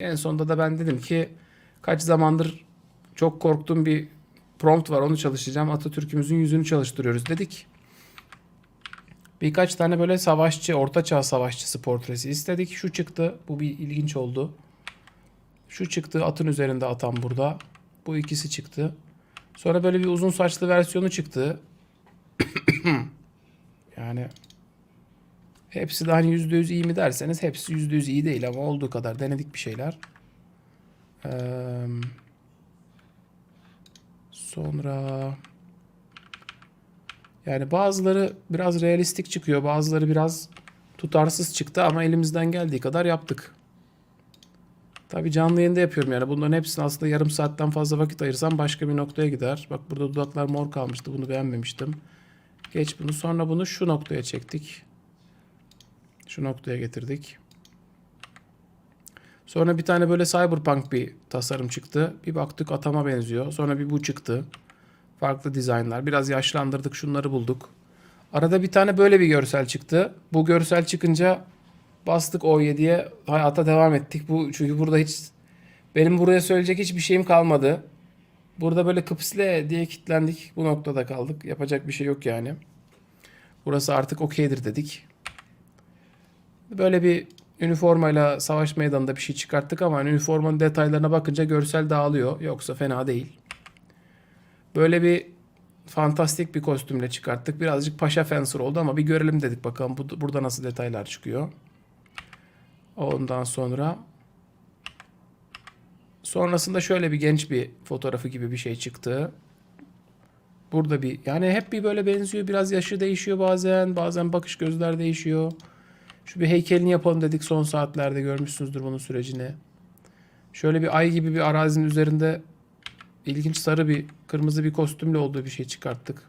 En sonunda da ben dedim ki kaç zamandır çok korktuğum bir prompt var onu çalışacağım. Atatürk'ümüzün yüzünü çalıştırıyoruz dedik. Birkaç tane böyle savaşçı, ortaçağ savaşçısı portresi istedik. Şu çıktı. Bu bir ilginç oldu. Şu çıktı atın üzerinde atan burada. Bu ikisi çıktı. Sonra böyle bir uzun saçlı versiyonu çıktı. yani hepsi de hani %100 iyi mi derseniz hepsi %100 iyi değil ama olduğu kadar denedik bir şeyler. Sonra yani bazıları biraz realistik çıkıyor, bazıları biraz tutarsız çıktı ama elimizden geldiği kadar yaptık. Tabii canlı yayında yapıyorum yani bunların hepsini aslında yarım saatten fazla vakit ayırsam başka bir noktaya gider. Bak burada dudaklar mor kalmıştı bunu beğenmemiştim. Geç bunu sonra bunu şu noktaya çektik. Şu noktaya getirdik. Sonra bir tane böyle cyberpunk bir tasarım çıktı. Bir baktık atama benziyor. Sonra bir bu çıktı. Farklı dizaynlar. Biraz yaşlandırdık şunları bulduk. Arada bir tane böyle bir görsel çıktı. Bu görsel çıkınca bastık O7'ye hayata devam ettik. Bu çünkü burada hiç benim buraya söyleyecek hiçbir şeyim kalmadı. Burada böyle kıpsle diye kilitlendik. Bu noktada kaldık. Yapacak bir şey yok yani. Burası artık okeydir dedik. Böyle bir üniformayla savaş meydanında bir şey çıkarttık ama hani üniformanın detaylarına bakınca görsel dağılıyor. Yoksa fena değil. Böyle bir fantastik bir kostümle çıkarttık. Birazcık paşa fencer oldu ama bir görelim dedik bakalım bu, burada nasıl detaylar çıkıyor. Ondan sonra sonrasında şöyle bir genç bir fotoğrafı gibi bir şey çıktı. Burada bir yani hep bir böyle benziyor. Biraz yaşı değişiyor bazen. Bazen bakış gözler değişiyor. Şu bir heykelini yapalım dedik son saatlerde görmüşsünüzdür bunun sürecini. Şöyle bir ay gibi bir arazinin üzerinde ilginç sarı bir kırmızı bir kostümle olduğu bir şey çıkarttık.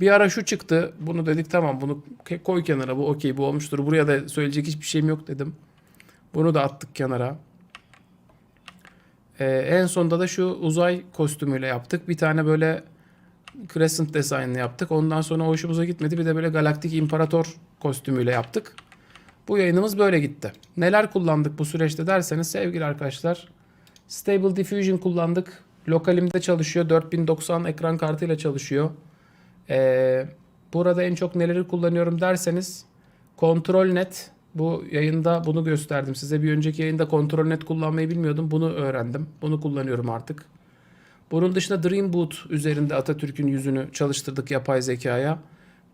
Bir ara şu çıktı. Bunu dedik tamam bunu koy kenara bu okey bu olmuştur. Buraya da söyleyecek hiçbir şeyim yok dedim. Bunu da attık kenara. Ee, en sonunda da şu uzay kostümüyle yaptık. Bir tane böyle Crescent design yaptık. Ondan sonra hoşumuza gitmedi. Bir de böyle Galaktik İmparator kostümüyle yaptık. Bu yayınımız böyle gitti. Neler kullandık bu süreçte derseniz sevgili arkadaşlar. Stable Diffusion kullandık. Lokalimde çalışıyor. 4090 ekran kartıyla çalışıyor. Ee, burada en çok neleri kullanıyorum derseniz Control Net. Bu yayında bunu gösterdim size. Bir önceki yayında Control Net kullanmayı bilmiyordum. Bunu öğrendim. Bunu kullanıyorum artık. Bunun dışında Dream Boot üzerinde Atatürk'ün yüzünü çalıştırdık yapay zekaya.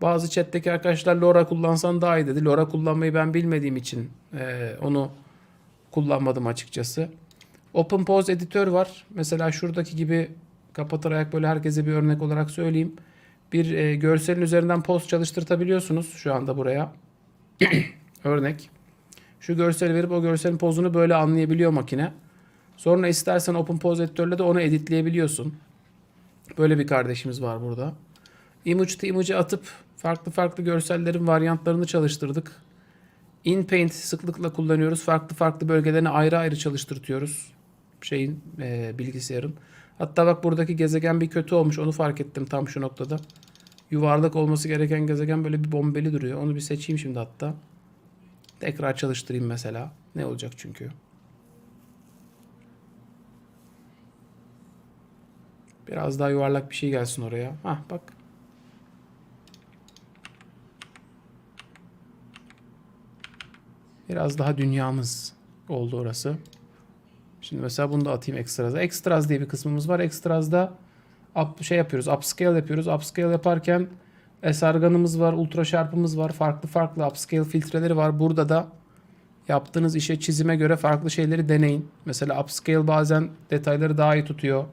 Bazı chat'teki arkadaşlar LoRa kullansan daha iyi dedi. LoRa kullanmayı ben bilmediğim için eee, onu kullanmadım açıkçası. Open Pose editör var. Mesela şuradaki gibi kapatarak böyle herkese bir örnek olarak söyleyeyim. Bir e, görselin üzerinden poz çalıştırtabiliyorsunuz şu anda buraya. örnek. Şu görseli verip o görselin pozunu böyle anlayabiliyor makine. Sonra istersen Open Pose editörle de onu editleyebiliyorsun. Böyle bir kardeşimiz var burada. Image to image'e atıp farklı farklı görsellerin varyantlarını çalıştırdık. InPaint sıklıkla kullanıyoruz. Farklı farklı bölgelerine ayrı ayrı çalıştırtıyoruz. Şeyin e, bilgisayarın. Hatta bak buradaki gezegen bir kötü olmuş. Onu fark ettim tam şu noktada. Yuvarlak olması gereken gezegen böyle bir bombeli duruyor. Onu bir seçeyim şimdi hatta. Tekrar çalıştırayım mesela. Ne olacak çünkü. Biraz daha yuvarlak bir şey gelsin oraya. Hah bak. Biraz daha dünyamız oldu orası. Şimdi mesela bunu da atayım ekstraza. Extras diye bir kısmımız var. Extras'da up, şey yapıyoruz. Upscale yapıyoruz. Upscale yaparken esarganımız var. Ultra şarpımız var. Farklı farklı upscale filtreleri var. Burada da yaptığınız işe çizime göre farklı şeyleri deneyin. Mesela upscale bazen detayları daha iyi tutuyor.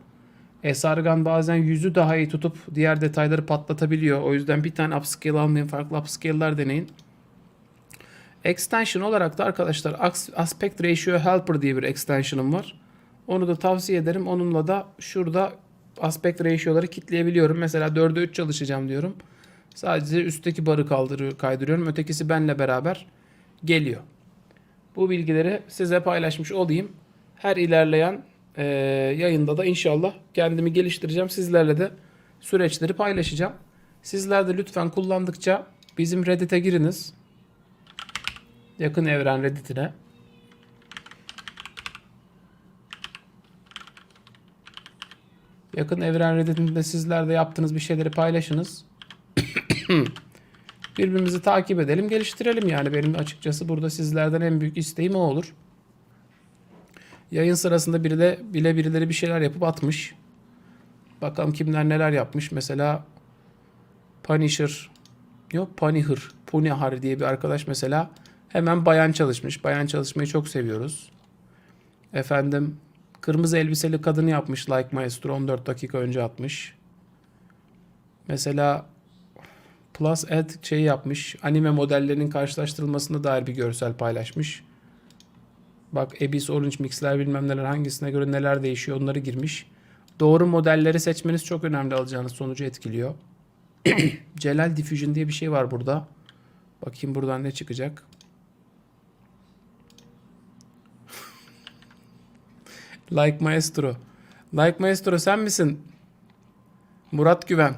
Esargan bazen yüzü daha iyi tutup diğer detayları patlatabiliyor. O yüzden bir tane upscale almayın. Farklı upscale'lar deneyin. Extension olarak da arkadaşlar As- Aspect Ratio Helper diye bir extension'ım var. Onu da tavsiye ederim. Onunla da şurada aspect ratio'ları kitleyebiliyorum. Mesela 4'e 3 çalışacağım diyorum. Sadece üstteki barı kaldırıyor, kaydırıyorum. Ötekisi benle beraber geliyor. Bu bilgileri size paylaşmış olayım. Her ilerleyen eee, yayında da inşallah kendimi geliştireceğim. Sizlerle de süreçleri paylaşacağım. Sizler de lütfen kullandıkça bizim Reddit'e giriniz. Yakın evren redditine. Yakın evren redditinde sizler de yaptığınız bir şeyleri paylaşınız. Birbirimizi takip edelim, geliştirelim yani. Benim açıkçası burada sizlerden en büyük isteğim o olur. Yayın sırasında biri de, bile birileri bir şeyler yapıp atmış. Bakalım kimler neler yapmış. Mesela Punisher, yok Punisher, Punihar diye bir arkadaş mesela hemen bayan çalışmış. Bayan çalışmayı çok seviyoruz. Efendim kırmızı elbiseli kadını yapmış Like Maestro 14 dakika önce atmış. Mesela Plus Add şeyi yapmış. Anime modellerinin karşılaştırılmasına dair bir görsel paylaşmış. Bak Abyss Orange Mix'ler bilmem neler hangisine göre neler değişiyor onları girmiş. Doğru modelleri seçmeniz çok önemli alacağınız sonucu etkiliyor. Celal Diffusion diye bir şey var burada. Bakayım buradan ne çıkacak. Like Maestro. Like Maestro sen misin? Murat Güven.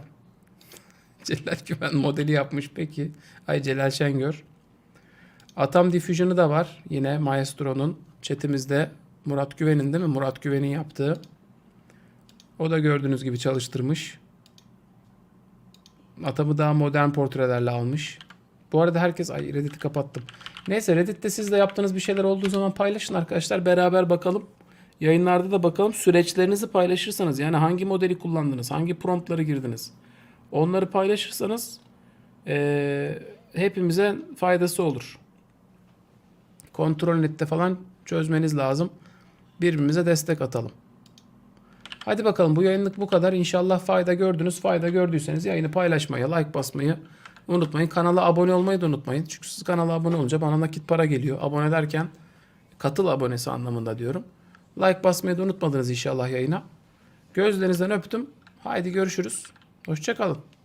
Celal Güven modeli yapmış peki. Ay Celal Şengör. Atam Diffusion'ı da var. Yine Maestro'nun chatimizde. Murat Güven'in değil mi? Murat Güven'in yaptığı. O da gördüğünüz gibi çalıştırmış. Atamı daha modern portrelerle almış. Bu arada herkes ay Reddit'i kapattım. Neyse Reddit'te siz de yaptığınız bir şeyler olduğu zaman paylaşın arkadaşlar. Beraber bakalım. Yayınlarda da bakalım süreçlerinizi paylaşırsanız yani hangi modeli kullandınız, hangi promptları girdiniz. Onları paylaşırsanız eee, hepimize faydası olur. Kontrol nette falan çözmeniz lazım. Birbirimize destek atalım. Hadi bakalım bu yayınlık bu kadar. İnşallah fayda gördünüz. Fayda gördüyseniz yayını paylaşmayı, like basmayı unutmayın. Kanala abone olmayı da unutmayın. Çünkü siz kanala abone olunca bana nakit para geliyor. Abone derken katıl abonesi anlamında diyorum. Like basmayı da unutmadınız inşallah yayına. Gözlerinizden öptüm. Haydi görüşürüz. Hoşçakalın.